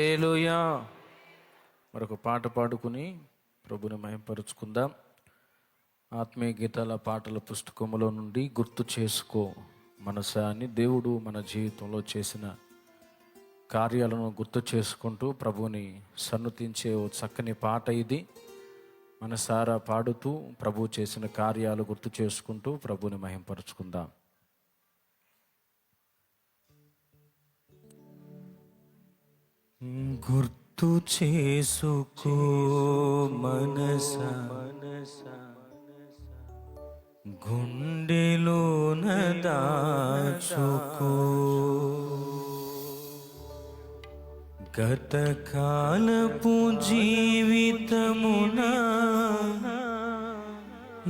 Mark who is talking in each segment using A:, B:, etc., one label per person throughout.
A: హల్లెలూయా. మరొక పాట పాడుకుని ప్రభుని మయంపరుచుకుందాం ఆత్మీయ గీతాల పాటల పుస్తకములో నుండి గుర్తు చేసుకో. మనసా అని దేవుడు మన జీవితంలో చేసిన కార్యాలను గుర్తు చేసుకుంటూ ప్రభుని సన్నుతించే ఓ చక్కని పాట ఇది. మనసారా పాడుతూ ప్రభు చేసిన కార్యాలు గుర్తు చేసుకుంటూ ప్రభుని మహింపరుచుకుందాం. గుర్తు చేసుకో మనస. గుండెలోన దాచుకో. గతకాలపు జీవితమున.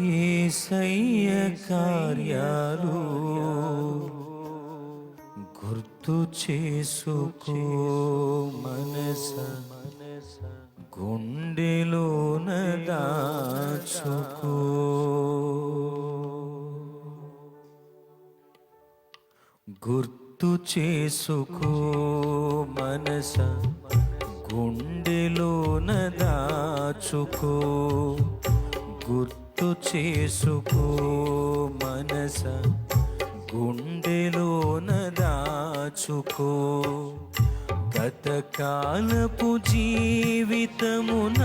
A: ఏ సయ్య కార్యాలు గుర్తు చేసుకో. గుండెలోన దాచుకో. గుర్తు చేసుకో మనస. గుండెలోన దాచుకో. గుర్తు చేసుకో మనస. గుండెలోన దాచుకో. గతకాలపు జీవితమున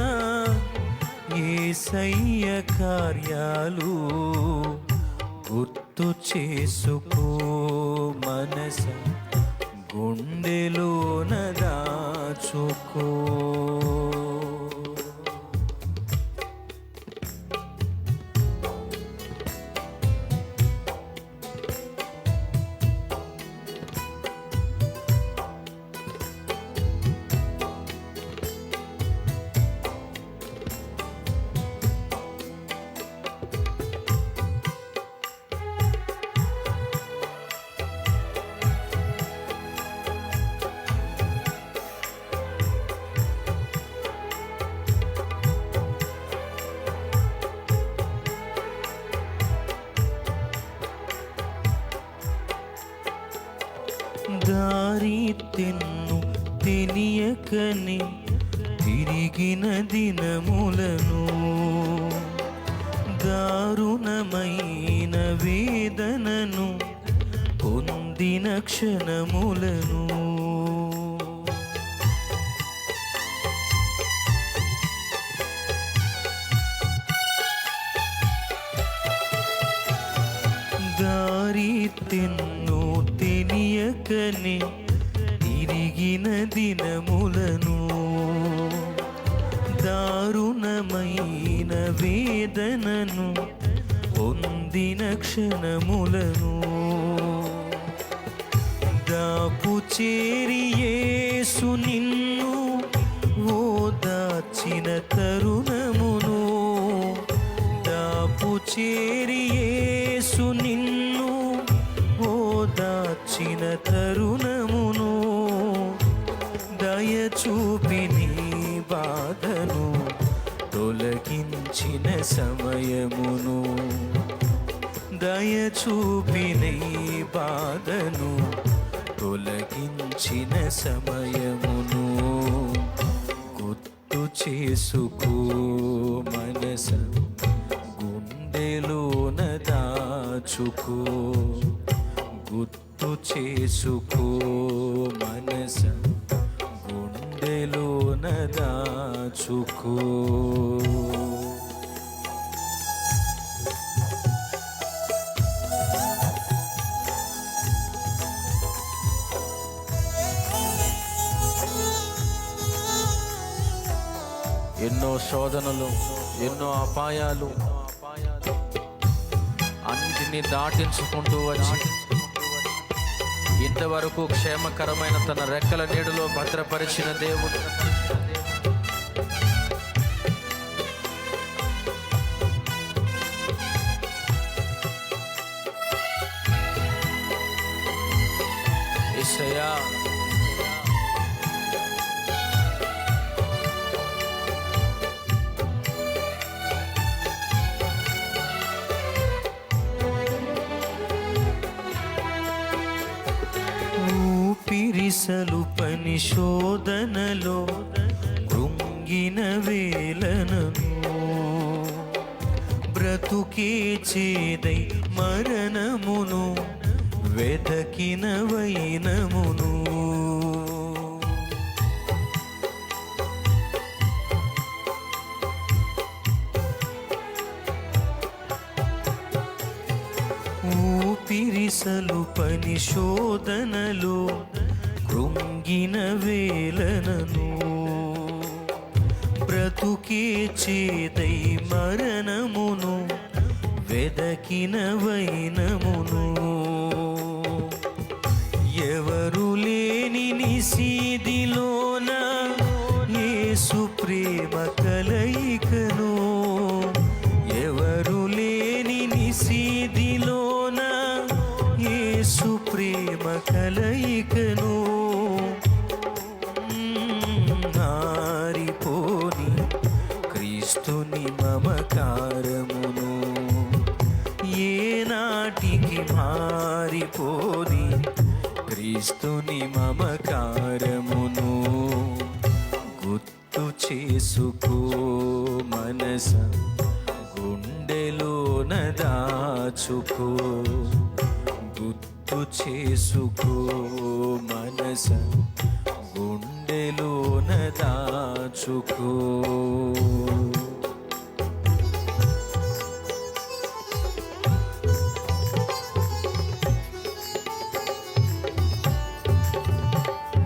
A: ఏసయ్య కార్యాలు గుర్తు చేసుకో మనస గుండెలోన దాచుకో. దారి తెన్ను తెలియకని తిరిగిన దినములను దారుణమైన వేదనను పొందిన క్షణములను. దారి తెన్ను తెలియకని తిరిగిన దినములను దారుణమైన వేదనను పొందిన క్షణములను దాపు చేరియేసు నిన్ను ఓ దాచిన తరుణమును దాపు చేరి వచ్చిన తరుణమును దయచూపిని బాధను తొలగించిన సమయమును దయచూపిని బాధను తొలగించిన సమయమును గుర్తు చేసుకో మనస గుండెలోన దాచుకో. గుర్తు చేసుకో మనస గుండెలోన దాచుకో. ఎన్నో శోధనలు ఎన్నో అపాయాలు అన్నిటినీ దాటించుకుంటూ వచ్చి ఇంతవరకు క్షేమకరమైన తన రెక్కల నీడలో భద్రపరిచిన దేవుడు. యేసయ్యా
B: పని
A: పని శోధనలో కృంగిన వేలనను. బ్రతుకే చేదై మరణమును వెదకిన వైనమును. ఊపిరిసలు పని శోధనలో కృంగిన వేలనను బ్రతుకే చేదై మరణమును వెదకిన వైనమును ఎవరు లేని నిసీది క్రీస్తుని మమకారమును ఏనాటికి మారిపోని క్రీస్తుని మమకారమును గుర్తు చేసుకో మనస గుండెలోన దాచుకో. గుర్తు చేసుకో మనస గుండెలోన దాచుకో.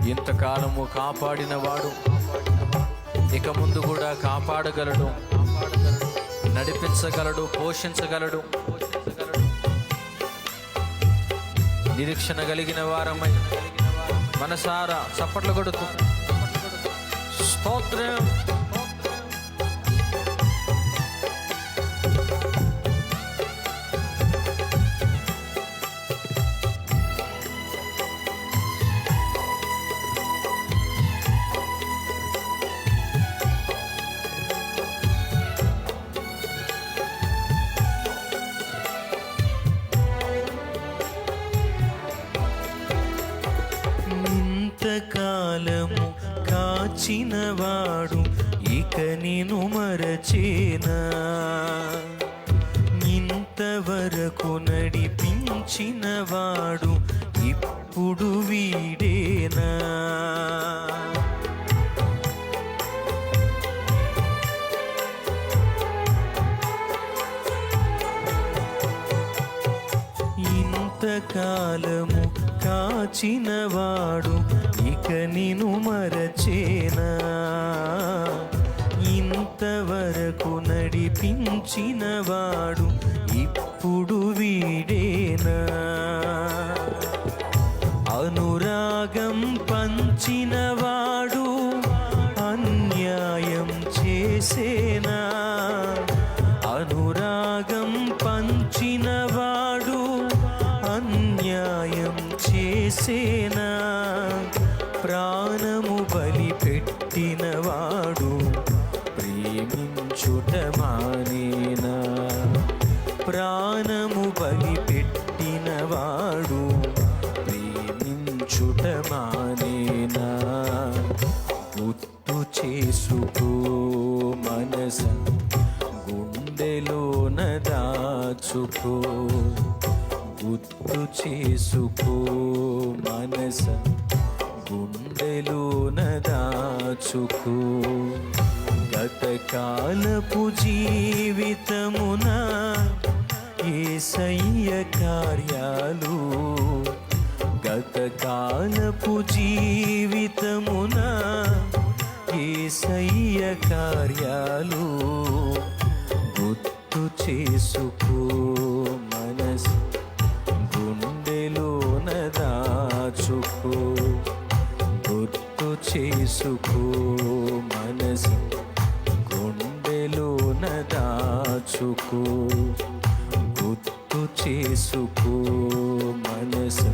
A: ఇంతకాలము కాపాడిన వాడు ఇక ముందు కూడా కాపాడగలడు. నడిపించగలడు పోషించగలడు. నిరీక్షణ కలిగిన వారమై మనసారా చప్పట్లు కొడుతూ. స్తోత్రం. కాచినవాడు ఇక నేను మరచేనా? ఇంతవరకు నడిపించినవాడు ఇప్పుడు వీడేనా? ఇంతకాలము కాచినవాడు ఇక నిను మరచేనా? ఇంతవరకు నడిపించినవాడు ఇప్పుడు వీడేనా? అనురాగం పంచినవాడు అన్యాయం చేసేనా? చేసేనా ప్రాణము బలి పెట్టినవాడు ప్రేమించుట మానేనా? ప్రాణము బలి పెట్టినవాడు ప్రేమించుట మానేనా? గుర్తు చేసుకో మనసు గుండెలోన దాచుకో. గుర్తు చేసుకో మనస గుండెలోన దాచుకో. గతకాలపు జీవితమున ఏసయ్య కార్యాలు గతకాలపు జీవితమున ఏసయ్య కార్యాలు గుర్తు చేసుకో. చేసుకో మనసు గుండెలోన దాచుకో గుర్తు చేసుకో మనసు